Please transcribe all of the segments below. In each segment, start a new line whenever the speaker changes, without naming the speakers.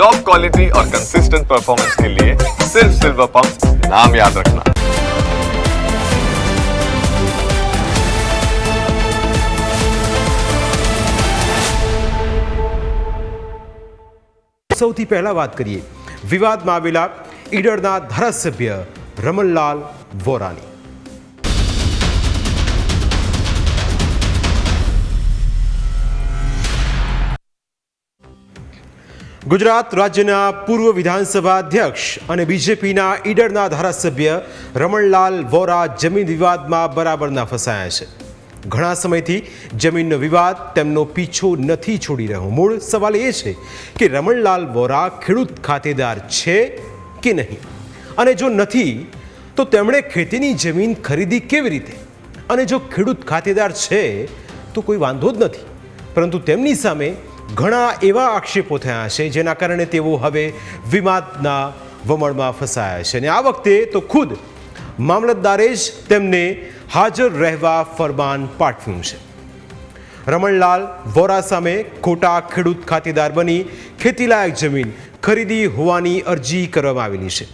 Top quality और consistent performance के लिए सिर्फ सिल्वर पंप नाम याद रखना
સૌથી પહેલા વાત કરીએ વિવાદમાં આવેલા ઈડરના ધારાસભ્ય રમણલાલ વોરાની ગુજરાત રાજ્યના પૂર્વ વિધાનસભા અધ્યક્ષ અને બીજેપીના ઈડરના ધારાસભ્ય રમણલાલ વોરા જમીન વિવાદમાં બરાબરના ફસાયા છે. ઘણા સમયથી જમીનનો વિવાદ તેમનો પીછો નથી છોડી રહ્યો. મૂળ સવાલ એ છે કે રમણલાલ વોરા ખેડૂત ખાતેદાર છે કે નહીં? અને જો નથી, તો તેમણે ખેતીની જમીન ખરીદી કેવી રીતે? અને જો ખેડૂત ખાતેદાર છે, તો કોઈ વાંધો જ નથી. પરંતુ તેમની સામે ઘણા એવા આક્ષેપો થયા છે જેના કારણે તેઓ હવે વિવાદના વમળમાં ફસાયા છે. અને આ વખતે તો ખુદ મામલતદારે જ તેમને હાજર રહેવા ફરમાન પાઠવ્યું છે. રમણલાલ વોરા સામે ખોટા ખેડૂત ખાતેદાર બની ખેતીલાયક જમીન ખરીદી હોવાની અરજી કરવામાં આવેલી છે.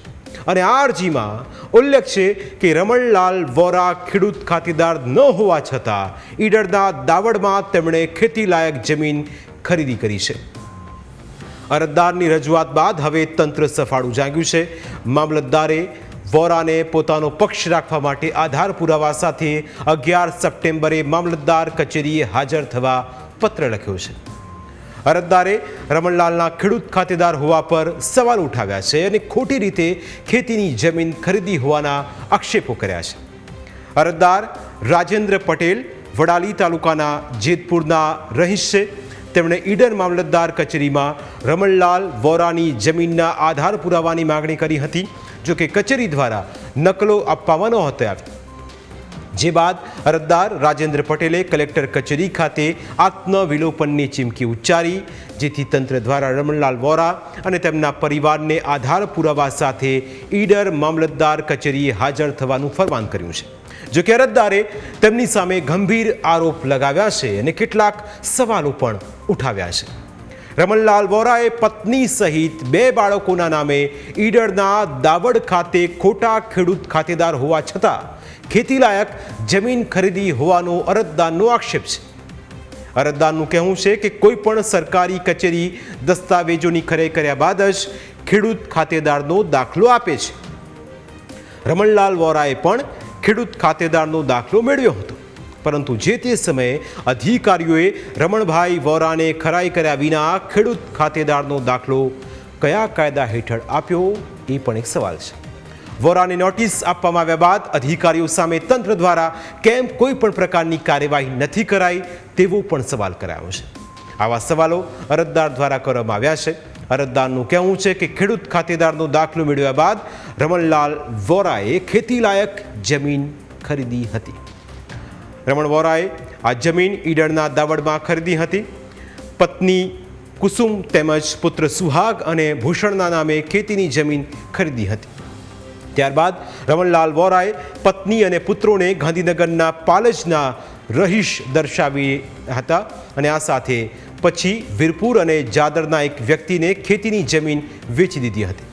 અને આ અરજીમાં ઉલ્લેખ છે કે રમણલાલ વોરા ખેડૂત ખાતેદાર ન હોવા છતાં ઈડરના દાવડમાં તેમણે ખેતીલાયક જમીન ખરીદી કરી છે. અરજદારની રજૂઆત બાદ હવે તંત્ર સફાળું જાગ્યું છે. મામલતદારે વોરાને પોતાનો પક્ષ રાખવા માટે આધાર પુરાવા સાથે અગિયાર સપ્ટેમ્બરે મામલતદાર કચેરીએ હાજર થવા પત્ર લખ્યો છે. અરજદારે રમણલાલના ખેડૂત ખાતેદાર હોવા પર સવાલ ઉઠાવ્યા છે અને ખોટી રીતે ખેતીની જમીન ખરીદી હોવાના આક્ષેપો કર્યા છે. અરજદાર રાજેન્દ્ર પટેલ વડાલી તાલુકાના જેતપુરના રહીશ છે. તેમણે ઈડર મામલતદાર કચેરીમાં રમણલાલ વોરાની જમીનના આધાર પુરાવાની માગણી કરી હતી, જો કે કચેરી દ્વારા નકલો આપવામાં નહોતી જે બાદ અરજદાર રાજેન્દ્ર પટેલે કલેક્ટર કચેરી ખાતે આત્મવિલોપનની ચીમકી ઉચ્ચારી, જેથી તંત્ર દ્વારા રમણલાલ વોરા અને તેમના પરિવારને આધાર પુરાવા સાથે ઈડર મામલતદાર કચેરીએ હાજર થવાનું ફરમાન કર્યું છે. જો કે અરજદારે તેમની સામે ગંભીર આરોપ લગાવ્યા છે અને કેટલાક સવાલો પણ ઉઠાવ્યા છે. રમણલાલ વોરાએ પત્ની સહિત બે બાળકોના નામે ઈડરના દાવડ ખાતે ખોટા ખેડૂત ખાતેદાર હોવા છતાં ખેતીલાયક જમીન ખરીદી હોવાનો અરજદારનો આક્ષેપ છે. અરજદારનું કહેવું છે કે કોઈ પણ સરકારી કચેરી દસ્તાવેજોની ખરાઈ કર્યા બાદ જ ખેડૂત ખાતેદારનો દાખલો આપે છે. રમણલાલ વોરાએ પણ ખેડૂત ખાતેદારનો દાખલો મેળવ્યો હતો. પરંતુ જે તે સમયે અધિકારીઓએ રમણભાઈ વોરાને ખરાઈ કર્યા વિના ખેડૂત ખાતેદારનો દાખલો કયા કાયદા હેઠળ આપ્યો એ પણ એક સવાલ છે. વોરાને નોટિસ આપવામાં આવ્યા બાદ અધિકારીઓ સામે તંત્ર દ્વારા કેમ કોઈ પણ પ્રકારની કાર્યવાહી નથી કરાઈ તેવો પણ સવાલ કરાયો છે. આવા સવાલો અરજદાર દ્વારા કરવામાં આવ્યા છે. અરજદારનું કહેવું છે કે ખેડૂત ખાતેદારનો દાખલો મેળવ્યા બાદ રમણલાલ વોરાએ ખેતીલાયક જમીન ખરીદી હતી. રમણ વોરાએ આ જમીન ઈડરના દાવડમાં ખરીદી હતી. પત્ની કુસુમ તેમજ પુત્ર સુહાગ અને ભૂષણના નામે ખેતીની જમીન ખરીદી હતી. ત્યારબાદ રમણલાલ વોરાએ પત્ની અને પુત્રોને ગાંધીનગરના પાલજના રહીશ દર્શાવી હતા અને આ સાથે પછી વીરપુર અને જાદરના એક વ્યક્તિને ખેતીની જમીન વેચી દીધી હતી.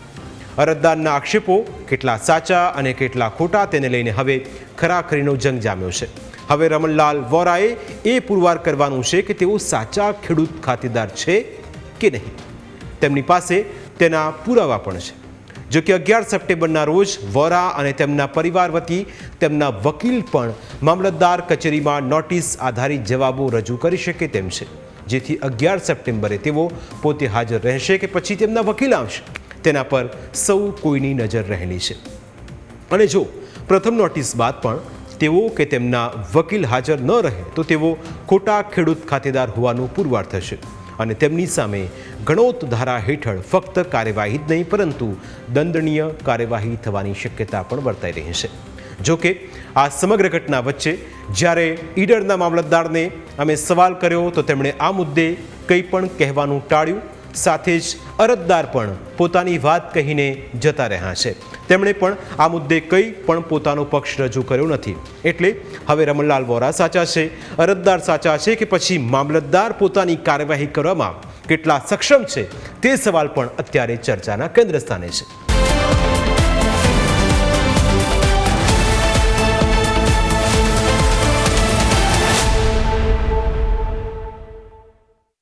અરજદારના આક્ષેપો કેટલા સાચા અને કેટલા ખોટા તેને લઈને હવે ખરાખરીનો જંગ જામ્યો છે. હવે રમણલાલ વોરાએ એ પુરવાર કરવાનું છે કે તેઓ સાચા ખેડૂત ખાતેદાર છે કે નહીં. તેમની પાસે તેના પુરાવા પણ છે. જો કે અગિયાર સપ્ટેમ્બરના રોજ વોરા અને તેમના પરિવાર વતી તેમના વકીલ પણ મામલતદાર કચેરીમાં નોટિસ આધારિત જવાબો રજૂ કરી શકે તેમ છે. જેથી અગિયાર સપ્ટેમ્બરે તેઓ પોતે હાજર રહેશે કે પછી તેમના વકીલ આવશે. તેના પર સૌ કોઈની નજર રહેલી છે. અને જો પ્રથમ નોટિસ બાદ પણ તેઓ કે તેમના વકીલ હાજર ન રહે તો તેઓ ખોટા ખેડૂત ખાતેદાર હોવાનું પુરવાર થશે. અને તેમની સામે ગણોત ધારા હેઠળ ફક્ત કાર્યવાહી જ નહીં, પરંતુ દંડનીય કાર્યવાહી થવાની શક્યતા પણ વર્તાઈ રહી છે. જો કે આ સમગ્ર ઘટના વચ્ચે જ્યારે ઈડરના મામલતદારને અમે સવાલ કર્યો તો તેમણે આ મુદ્દે કંઈ પણ કહેવાનું ટાળ્યું. સાથે જ અરજદાર પણ પોતાની વાત કહીને જતા રહ્યા છે. તેમણે પણ આ મુદ્દે કંઈ પણ પોતાનો પક્ષ રજૂ કર્યો નથી. એટલે હવે રમણલાલ વોરા સાચા છે, અરજદાર સાચા છે કે પછી મામલતદાર પોતાની કાર્યવાહી કરવામાં કેટલા સક્ષમ છે તે સવાલ પણ અત્યારે ચર્ચાના કેન્દ્ર સ્થાને છે.